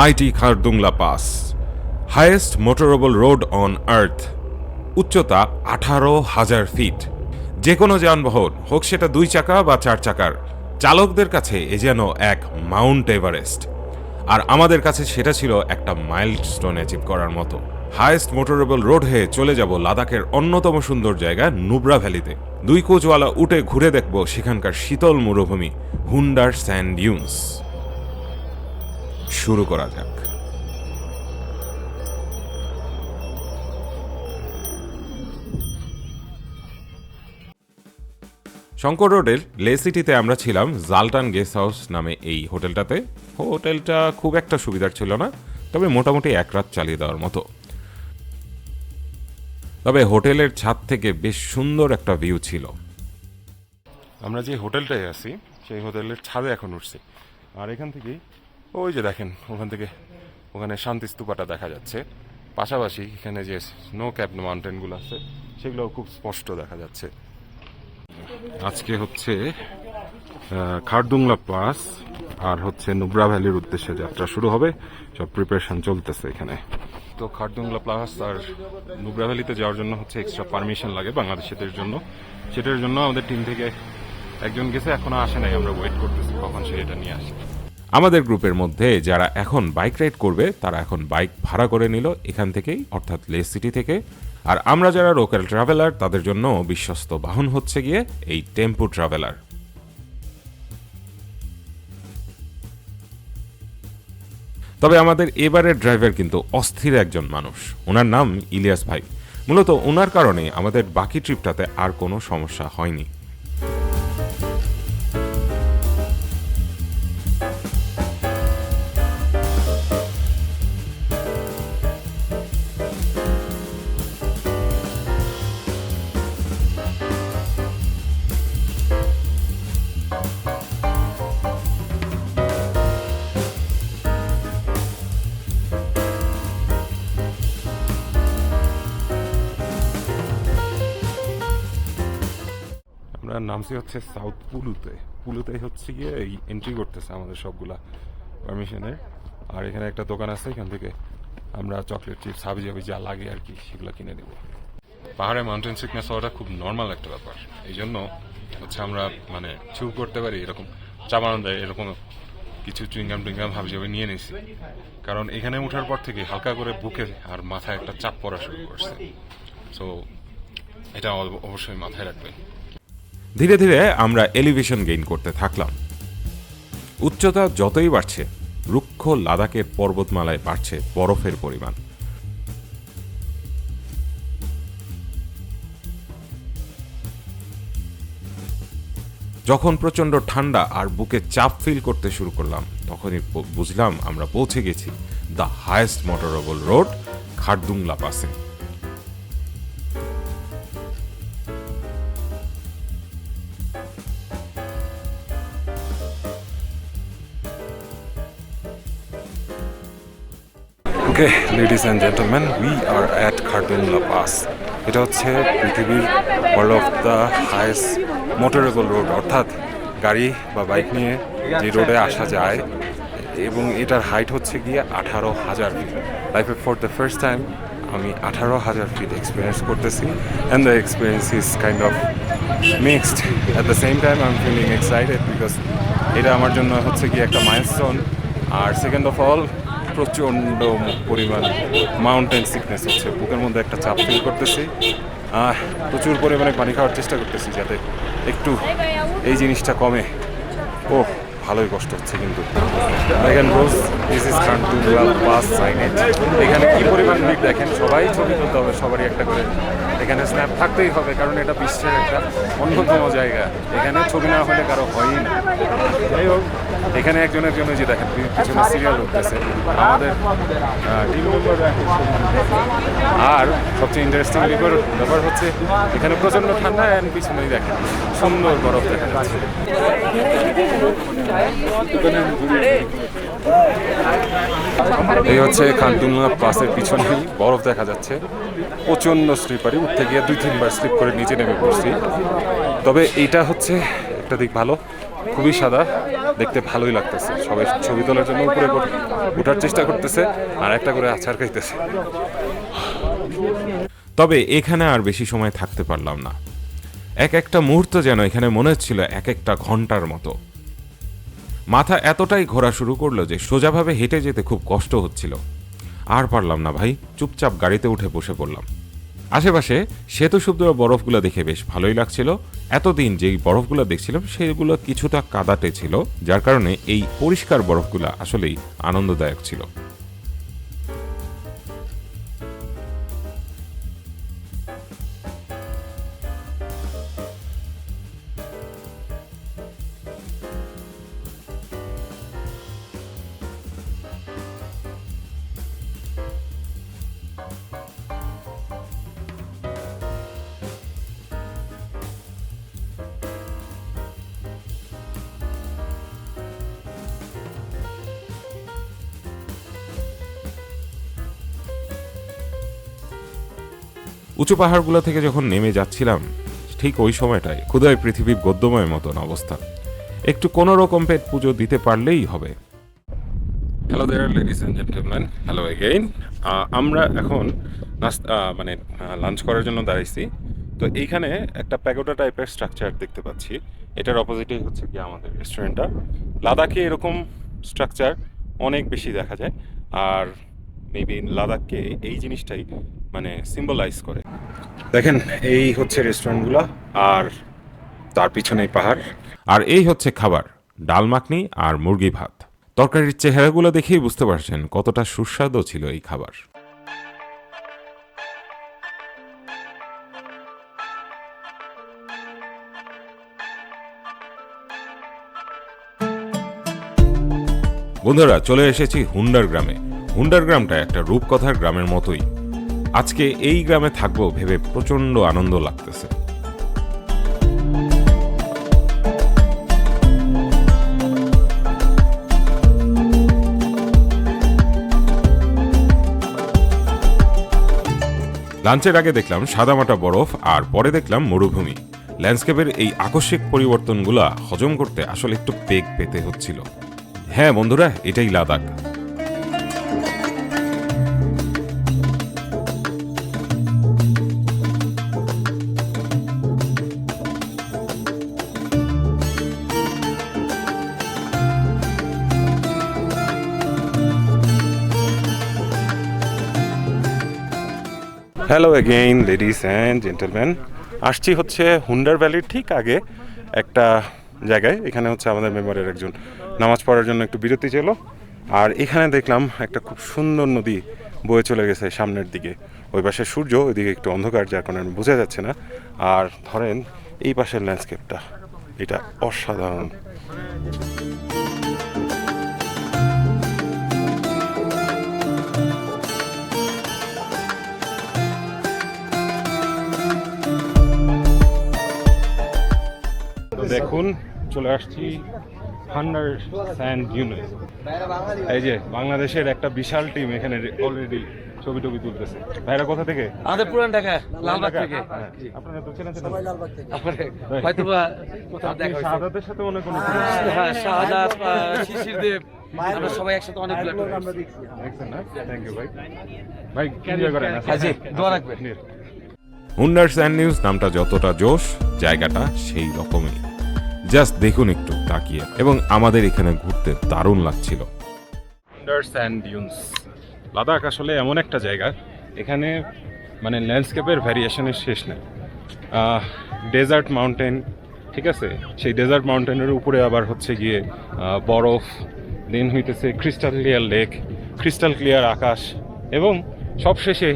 Mighty Khardung La pass highest motorable road on earth উচ্চতা আঠারো হাজার ফিট যে কোনো যানবাহন, হোক সেটা দুই চাকা বা চার চাকার, চালকদের কাছে এ যেন এক মাউন্ট এভারেস্ট। আর আমাদের কাছে সেটা ছিল একটা মাইল্ড স্টোন অ্যাচিভ করার মতো। হায়েস্ট মোটরেবল রোড হয়ে চলে যাব লাদাখের অন্যতম সুন্দর জায়গা নুব্রা ভ্যালিতে। দুই কোচওয়ালা উঠে ঘুরে দেখব সেখানকার শীতল মরুভূমি হুন্ডার স্যান্ড ডিউন্স শুরু করা যাক। শঙ্কর রোডের লে সিটিতে আমরা ছিলাম জালটান গেস্ট হাউস নামে এই হোটেলটাতে। হোটেলটা খুব একটা সুবিধার ছিল না, তবে মোটামুটি এক রাত চালিয়ে দেওয়ার মতো। তবে হোটেলের ছাদ থেকে বেশ সুন্দর একটা ভিউ ছিল। আমরা যে হোটেলটায় আছি, সেই হোটেলের ছাদে এখন উঠছি। আর এখান থেকেই ওই যে দেখেন, ওখান থেকে ওখানে শান্তি স্তূপাটা দেখা যাচ্ছে। পাশাপাশি এখানে যে স্নো ক্যাপ মাউন্টেনগুলো আছে সেগুলো খুব স্পষ্ট দেখা যাচ্ছে। আজকে হচ্ছে খারদুংলা পাস আর হচ্ছে নুব্রা ভ্যালির উদ্দেশ্যে যাত্রা শুরু হবে। সব প্রিপারেশন চলতেছে এখানে। তো খারদুংলা প্লাস আর নুব্রা ভ্যালিতে যাওয়ার জন্য হচ্ছে এক্সট্রা পারমিশন লাগে বাংলাদেশিদের জন্য। সেটার জন্য আমাদের টিম থেকে একজন গেছে, এখনও আসে নাই, আমরা ওয়েট করতেছি, কখন সে এটা নিয়ে আসে। আমাদের গ্রুপের মধ্যে যারা এখন বাইক রাইড করবে, তারা এখন বাইক ভাড়া করে নিল এখান থেকেই, অর্থাৎ লে সিটি থেকে। আর আমরা যারা লোকাল ট্রাভেলার, তাদের জন্য বিশ্বস্ত বাহন হচ্ছে গিয়ে এই টেম্পু ট্রাভেলার। তবে আমাদের এবারের ড্রাইভার কিন্তু অস্থির একজন মানুষ। ওনার নাম ইলিয়াস ভাই। মূলত ওনার কারণে আমাদের বাকি ট্রিপটাতে আর কোনো সমস্যা হয়নি। নামছি হচ্ছে সাউথ পুলুতে পুলুতে হচ্ছে গিয়ে এই এন্ট্রি করতেছে আমাদের সবগুলা পারমিশনের আর এখানে একটা দোকান আছে, এখান থেকে আমরা চকলেট চিপস হাবি জাবি যা লাগে আর কি, সেগুলো কিনে দেবো পাহাড়ে মাউন্টেন সিকনেস হওয়াটা খুব নর্মাল একটা ব্যাপার। এই জন্য হচ্ছে আমরা মানে চুপ করতে পারি, এরকম চা বানানো দেয় এরকম কিছু চুইংগাম টুইংগাম হাবি জাবি নিয়ে নিছি কারণ এখানে ওঠার পর থেকে হালকা করে বুকে আর মাথায় একটা চাপ পড়া শুরু করছে। সো এটা অবশ্যই মাথায় রাখবেন। ধীরে ধীরে আমরা এলিভেশন গেইন করতে থাকলাম। উচ্চতা যতই বাড়ছে, রুক্ষ লাদাখের পর্বতমালায় বাড়ছে বরফের পরিমাণ। যখন প্রচণ্ড ঠান্ডা আর বুকে চাপ ফিল করতে শুরু করলাম, তখনই বুঝলাম আমরা পৌঁছে গেছি। The highest motorable road, Khardung La পাসে। Okay ladies and gentleman we are at Khardung La pass এটা হচ্ছে পৃথিবীর world of the highest motorable road অর্থাৎ গাড়ি বা বাইক নিয়ে যে রোডে আসা যায়, এবং এটার হাইট হচ্ছে গিয়ে আঠারো হাজার ফিট লাইফে ফর দ্য ফার্স্ট টাইম আমি আঠারো হাজার ফিট এক্সপিরিয়েন্স করতেছি and the experience is kind of mixed at the same time I am feeling excited because এটা আমার জন্য হচ্ছে গিয়ে একটা মাইলস্টোন আর সেকেন্ড অফ অল প্রচণ্ড পরিমাণ মাউন্টেন সিকনেস হচ্ছে। বুকের মধ্যে একটা চাপ ফিল করতেছি। আহ, প্রচুর পরিমাণে পানি খাওয়ার চেষ্টা করতেছি যাতে একটু এই জিনিসটা কমে। ও ভালোই কষ্ট হচ্ছে কিন্তু। দেখেন রোজ দিস ইজ বাস সাইনেজ এখানে কি পরিমাণ ভিড় দেখেন? সবাই ছবি তুলতে হবে সবারই একটা করে। এখানে স্ন্যাপ থাকতেই হবে কারণ এটা বিশ্বের একটা অন্যতম জায়গা। এখানে ছবি না হলে কারও হয়ই না। যাই হোক এখানে একজনের জন্য যে দেখেন পিছনে সিরিয়াল উঠতেছে। আমাদের টিম তুলতেছে। আর সবচেয়ে ইন্টারেস্টিং ব্যাপার ব্যাপার হচ্ছে, এখানে প্রচণ্ড ঠান্ডা অ্যান্ড পিছনেই দেখেন, সুন্দর বরফ দেখা যাচ্ছে। এই হচ্ছে খানটুংলা পাসের পিছনেই বরফ দেখা যাচ্ছে। প্রচণ্ড স্লিপারি উঠতে গিয়ে দুই তিনবার স্লিপ করে নিচে নেমে পড়ছি। তবে এইটা হচ্ছে একটা দিক ভালো। খুবই সাদা, দেখতে ভালোই লাগতেছে। সবাই ছবি তোলার জন্য উপরে ওঠ- ওঠার চেষ্টা করতেছে, আর একটা করে আচার খাইতেছে। তবে এখানে আর বেশি সময় থাকতে পারলাম না। এক একটা মুহূর্ত যেন এখানে মনে হচ্ছিল এক একটা ঘণ্টার মতো। মাথা এতটাই ঘোরা শুরু করল যে সোজাভাবে হেঁটে যেতে খুব কষ্ট হচ্ছিল। আর পারলাম না ভাই, চুপচাপ গাড়িতে উঠে বসে পড়লাম। আশেপাশে সেতু শুদ্ধ বরফগুলো দেখে বেশ ভালোই লাগছিল। এতদিন যেই বরফগুলো দেখছিলাম, সেগুলো কিছুটা কাদাটে ছিল, যার কারণে এই পরিষ্কার বরফগুলো আসলেই আনন্দদায়ক ছিল। উঁচু পাহাড়গুলো থেকে যখন নেমে যাচ্ছিলাম, ঠিক ওই সময়টায় ক্ষুদায় পৃথিবীর গদ্যময় মতন অবস্থা। একটু কোনো রকম পেট পুজো দিতে পারলেই হবে। Hello there ladies and gentleman hello again আমরা এখন নাস্তা মানে লাঞ্চ করার জন্য দাঁড়াইছি। তো এইখানে একটা প্যাগোটা টাইপের স্ট্রাকচার দেখতে পাচ্ছি। এটার অপোজিটেই হচ্ছে কি আমাদের রেস্টুরেন্টটা লাদাখে এরকম স্ট্রাকচার অনেক বেশি দেখা যায়। আর মেবি লাদাখকে এই জিনিসটাই মানে সিম্বলাইজ করে। দেখেন এই হচ্ছে রেস্টুরেন্টগুলো আর তার পিছনেই পাহাড়। আর এই হচ্ছে খাবার ডাল মাখনি আর মুরগি ভাত। তরকারির চেহারাগুলো দেখেই বুঝতে পারছেন কতটা সুস্বাদু ছিল এই খাবার। বন্ধুরা চলে এসেছি হুন্ডার গ্রামে। হুন্ডার গ্রামটা একটা রূপকথার গ্রামের মতোই। আজকে এই গ্রামে থাকব ভেবে প্রচণ্ড আনন্দ লাগতেছে। লাঞ্চের আগে দেখলাম সাদামাটা বরফ আর পরে দেখলাম মরুভূমি। ল্যান্ডস্কেপের এই আকস্মিক পরিবর্তনগুলা হজম করতে আসলে একটু বেগ পেতে হচ্ছিল। হ্যাঁ বন্ধুরা, এটাই Ladakh. Hello again ladies and gentleman আসছি হচ্ছে হুন্ডার ভ্যালির ঠিক আগে একটা জায়গায়। এখানে হচ্ছে আমাদের মেম্বারের একজন নামাজ পড়ার জন্য একটু বিরতি ছিল। আর এখানে দেখলাম একটা খুব সুন্দর নদী বয়ে চলে গেছে সামনের দিকে। ওই পাশে সূর্য, ওইদিকে একটু অন্ধকার, যার কারণে বোঝা যাচ্ছে না। আর ধরেন এই পাশের ল্যান্ডস্কেপটা এটা অসাধারণ। তো দেখুন চলে আসছি থান্ডার স্যান্ড ইউনিট এই যে বাংলাদেশের একটা বিশাল টিম এখানে অলরেডি ছবি টবি তুলতেছে। ভাইরা কোথা থেকে? আমাদের পুরান ঢাকা লালবাগ থেকে। হ্যাঁ, আপনারা তো চেনা চেনা তারপরে হয়তো বা কোথাও দেখা হয়েছে। শাহাদাতের সাথে মনে কোনো হ্যাঁ শাহাদাত শিশির দেব আমরা সবাই একসাথে অনেকগুলো tour করেছি। দেখছেন না? থ্যাংক ইউ ভাই। ভাই এনজয় করেন? হ্যাঁ, জি, দোয়া রাখবেন। হুন্ডার স্যান্ড নিউজ নামটা যতটা জোশ জায়গাটা সেই রকমই জাস্ট দেখুন একটু, তাকিয়ে। এবং আমাদের এখানে ঘুরতে দারুণ লাগছিল। লাদাখ আসলে এমন একটা জায়গা, এখানে মানে ল্যান্ডস্কেপের ভ্যারিয়েশনের শেষ নেই। ডেজার্ট মাউন্টেন ঠিক আছে? সেই ডেজার্ট মাউন্টেনের উপরে আবার হচ্ছে গিয়ে বরফ দেন হইতেছে crystal clear lake crystal clear আকাশ, এবং সবশেষে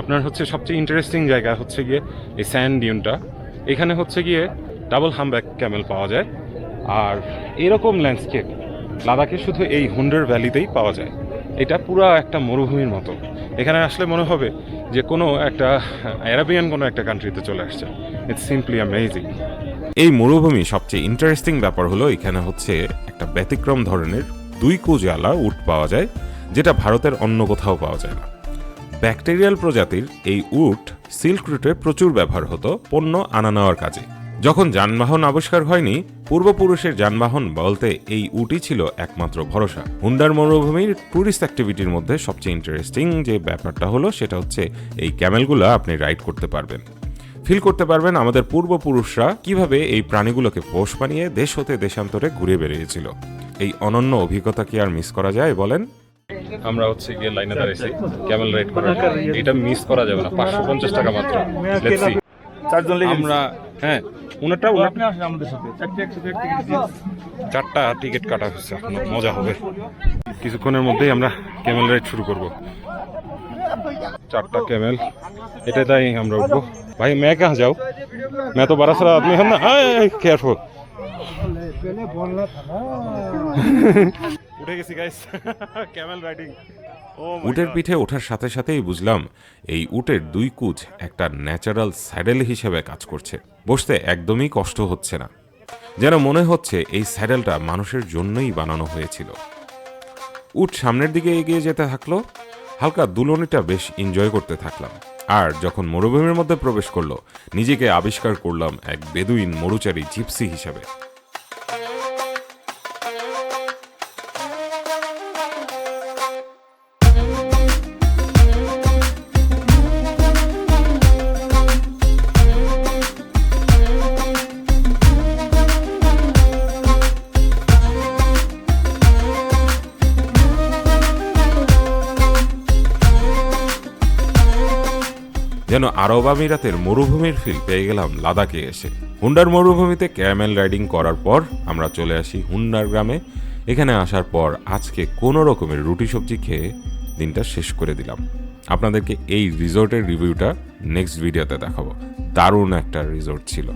আপনার হচ্ছে সবচেয়ে ইন্টারেস্টিং জায়গা হচ্ছে গিয়ে এই স্যান্ড ডিউনটা এখানে হচ্ছে গিয়ে ডাবল হামব্যাক ক্যামেল পাওয়া যায়। আর এরকম ল্যান্ডস্কেপ লাদাখে শুধু এই হুন্ডার ভ্যালিতেই পাওয়া যায়। এটা পুরো একটা মরুভূমির মতো। এখানে আসলে মনে হবে যে কোনো একটা অ্যারাবিয়ান কোনো একটা কান্ট্রিতে চলে আসছে। ইটস সিম্পলি অ্যামেজিং এই মরুভূমি সবচেয়ে ইন্টারেস্টিং ব্যাপার হলো, এখানে হচ্ছে একটা ব্যতিক্রম ধরনের দুই কুজালা উট পাওয়া যায়, যেটা ভারতের অন্য কোথাও পাওয়া যায় না। ব্যাকটেরিয়াল প্রজাতির এই উট সিল্ক রুটে প্রচুর ব্যবহার হতো পণ্য আনা নেওয়ার কাজে। যখন যানবাহন আবিষ্কার হয়নি পূর্বপুরুষের যানবাহন বলতে এই উটি ছিল একমাত্র ভরসা। হুন্ডার মরুভূমির ট্যুরিস্ট অ্যাক্টিভিটির মধ্যে সবচেয়ে ইন্টারেস্টিং যে ব্যাপারটা হলো সেটা হচ্ছে এই ক্যামেলগুলো আপনি রাইড করতে পারবেন। ফিল করতে পারবেন আমাদের পূর্বপুরুষরা কীভাবে এই প্রাণীগুলোকে পোষ বানিয়ে দেশ হতে দেশান্তরে ঘুরে বেরিয়েছিল এই অনন্য অভিজ্ঞতা কি আর মিস করা যায় বলেন? আমরা হচ্ছে গিয়ে লাইনে দাঁড়িয়েছি ক্যামেল রাইড করার এটা মিস করা যাবে না পাঁচশো পঞ্চাশ টাকা মাত্র। চারজন আমরা হ্যাঁ উনারটা উনার আপনি আসেন আমাদের সাথে চারটে একসাথে এক টিকিট চারটা টিকিট কাটা হচ্ছে এখনো মজা হবে কিছুক্ষণের মধ্যেই আমরা ক্যামেল রাইড শুরু করব চারটা ক্যামেল এটা তাই আমরা উঠবো ভাই मैं कहाँ जाऊँ मैं तो बड़ा सारा आदमी है ना केयरफुल উঠে গেছি গাইস ক্যামেল রাইডিং উটের পিঠে ওঠার সাথে সাথেই বুঝলাম এই উটের দুই কুচ একটা ন্যাচারাল স্যাডেল হিসেবে কাজ করছে। বসতে একদমই কষ্ট হচ্ছে না। যেন মনে হচ্ছে এই স্যাডেলটা মানুষের জন্যই বানানো হয়েছিল। উট সামনের দিকে এগিয়ে যেতে থাকল হালকা দুলনিটা বেশ এনজয় করতে থাকলাম। আর যখন মরুভূমির মধ্যে প্রবেশ করল নিজেকে আবিষ্কার করলাম এক বেদুইন মরুচারী জিপসি হিসাবে। আরব আমিরাতের মরুভূমির ফিল পেয়ে গেলাম লাদাখে এসে। হুন্ডার মরুভূমিতে ক্যামেল রাইডিং করার পর আমরা চলে আসি হুন্ডার গ্রামে। এখানে আসার পর আজকে কোনো রকমের রুটি সবজি খেয়ে দিনটা শেষ করে দিলাম। আপনাদেরকে এই রিসোর্টের রিভিউটা নেক্সট ভিডিওতে দেখাবো। দারুণ একটা রিসোর্ট ছিল।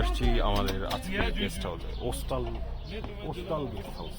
আসছি আমাদের আজকে গেস্ট হাউসে ওস্টাল ওস্টাল গেস্ট হাউস